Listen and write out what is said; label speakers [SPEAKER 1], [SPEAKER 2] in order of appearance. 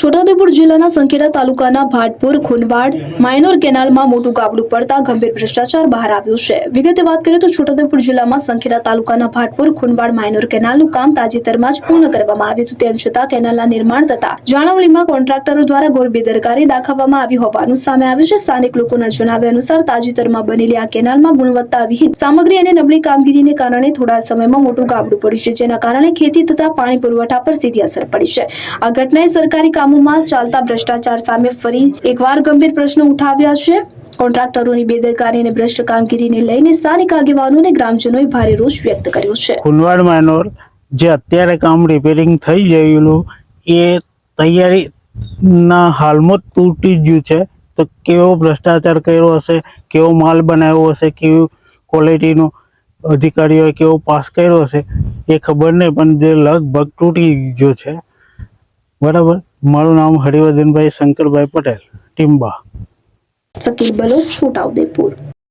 [SPEAKER 1] છોટાઉદેપુર જિલ્લાના સંખેડા તાલુકાના ભાટપુર, ખુનવાડ માઇનોર કેનાલમાં મોટું ગાબડું પડતા ગંભીર ભ્રષ્ટાચાર બહાર આવ્યો છે. વિગતે વાત કરીએ તો છોટાઉદેપુર જિલ્લામાં સંખેડા તાલુકાના ભાટપુર, ખુનવાડ માઇનોર કેનાલનું કામ તાજેતરમાં જ પૂર્ણ કરવામાં આવ્યું હતું. તેમ છતાં કેનાલના નિર્માણ થતા જાળવણીમાં કોન્ટ્રાક્ટરો દ્વારા ઘોર બેદરકારી દાખવવામાં આવી હોવાનું સામે આવ્યું છે. સ્થાનિક લોકોના જણાવ્યા અનુસાર તાજેતરમાં બનેલી આ કેનાલમાં ગુણવત્તા વિહીન સામગ્રી અને નબળી કામગીરીને કારણે થોડા સમયમાં મોટું ગાબડું પડ્યું છે, જેના કારણે ખેતી તથા પાણી પુરવઠા પર સીધી અસર પડી છે. આ ઘટનાએ સરકારી કામોમાં ચાલતા ભ્રષ્ટાચાર સામે ફરી એકવાર ગંભીર પ્રશ્નો ઉઠાવ્યા છે. કોન્ટ્રાક્ટરોની બેદરકારી અને ભ્રષ્ટ કામગીરીને લઈને સ્થાનિક આગેવાનો અને ગ્રામજનોએ ભારે રોષ વ્યક્ત કર્યો છે.
[SPEAKER 2] ખુલવાડ માનોર જે અત્યારે કામ રિપેરિંગ થઈ ગયેલું, એ તૈયારીના હાલમાં તૂટી ગયું છે. તો કેવો ભ્રષ્ટાચાર કર્યો હશે, કેવો માલ બનાવ્યો હશે, કેવી ક્વોલિટીનો અધિકારીઓએ કેવો પાસ કર્યો હશે, એ ખબર નહીં, પણ જે લગભગ તૂટી ગયો છે. બરાબર? મારું નામ હરિવર્ધનભાઈ શંકરભાઈ પટેલ ટીમ્બા
[SPEAKER 1] શકીલ બલોચ છોટાઉદેપુર